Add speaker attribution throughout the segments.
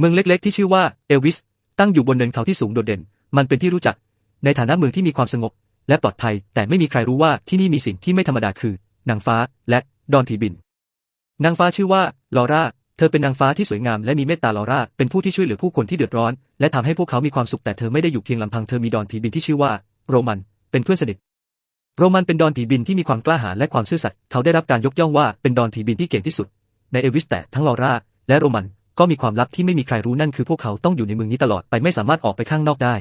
Speaker 1: เมืองเล็กๆ ที่ชื่อว่าเอลวิส ตั้งอยู่บนเนินเขาที่สูงโดดเด่น มันเป็นที่รู้จัก ในฐานะเมืองที่มีความสงบ และปลอดภัย แต่ไม่มีใครรู้ว่าที่นี่มีสิ่งที่ไม่ธรรมดาคือ นางฟ้าและดอนผีบิน นางฟ้าชื่อว่าลอร่า เธอเป็นนางฟ้าที่สวยงามและมีเมตตาลอร่า เป็นผู้ที่ช่วยเหลือผู้คนที่เดือดร้อน และทำให้พวกเขามีความสุขแต่เธอไม่ได้อยู่เพียงลำพังเธอมีดอนผีบินที่ชื่อว่า โรมัน เป็นเพื่อนสนิทโรมันเป็นดอนผีบินที่มีความกล้าหาญและความซื่อสัตย์เขาได้รับการยกย่องว่าเป็นดอนผีบินที่เก่งที่สุด ในเอวิสแต่ทั้งลอร่าและโรมัน ก็มีความลับที่ไม่มีใครรู้นั่นคือพวกเขาต้องอยู่ในเมืองนี้ตลอดไปไม่สามารถออกไปข้างนอกได้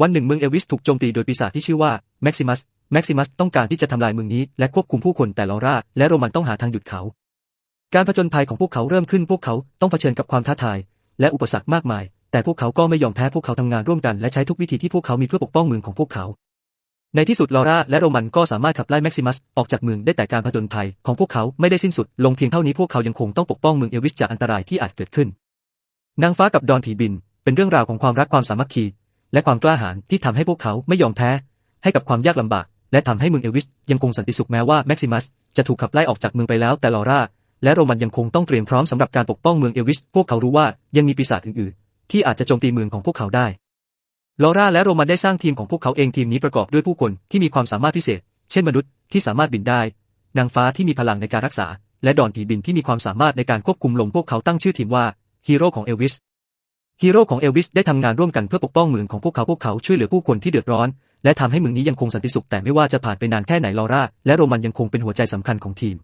Speaker 1: วันหนึ่งเมืองเอลวิสถูกโจมตีโดยปีศาจที่ชื่อว่าแม็กซิมัสแม็กซิมัสต้องการที่จะทำลายเมืองนี้และควบคุมผู้คนแต่ลอร่าและโรมันต้องหาทางหยุดเขา การผจญภัยของพวกเขาเริ่มขึ้นพวกเขาต้องเผชิญกับความท้าทาย และอุปสรรคมากมาย แต่พวกเขาก็ไม่ยอมแพ้พวกเขาทำงานร่วมกันและใช้ทุกวิธีที่พวกเขามีเพื่อปกป้องเมืองของพวกเขา ในที่สุดลอร่าและโรมันก็สามารถขับไล่แม็กซิมัสออกจากเมืองได้แต่การผจญภัยของพวกเขาไม่ได้สิ้นสุด ลงเพียงเท่านี้พวกเขายังคงต้องปกป้องเมืองเอลวิสจากอันตรายที่อาจเกิดขึ้น นางฟ้ากับดอนผีบิน เป็นเรื่องราวของความรักความสามัคคี และความกล้าหาญที่ทำให้พวกเขาไม่ยอมแพ้ ให้กับความยากลำบาก และทำให้เมืองเอลวิสยังคงสันติสุขแม้ว่าแม็กซิมัสจะถูกขับไล่ออกจากเมืองไปแล้ว แต่ลอร่าและโรมันยังคงต้องเตรียมพร้อมสำหรับการปกป้องเมืองเอลวิส พวกเขารู้ว่ายังมีปีศาจอื่นๆ ที่อาจจะโจมตีเมืองของพวกเขาได้ ลอร่าและโรมันได้สร้างทีมของพวกเขาเองทีมนี้ประกอบด้วยผู้คนที่มีความสามารถพิเศษ เช่นมนุษย์ที่สามารถบินได้ นางฟ้าที่มีพลังในการรักษา และดอนผีบินที่มีความสามารถในการควบคุมลมพวกเขาตั้งชื่อทีมว่าฮีโร่ของเอลวิสฮีโร่ของเอลวิสได้ทำงานร่วมกันเพื่อปกป้องเมืองของพวกเขาพวกเขาช่วยเหลือผู้คนที่เดือดร้อน และทำให้เมืองนี้ยังคงสันติสุขแต่ไม่ว่าจะผ่านไปนานแค่ไหนลอร่าและโรมันยังคงเป็นหัวใจสำคัญของทีม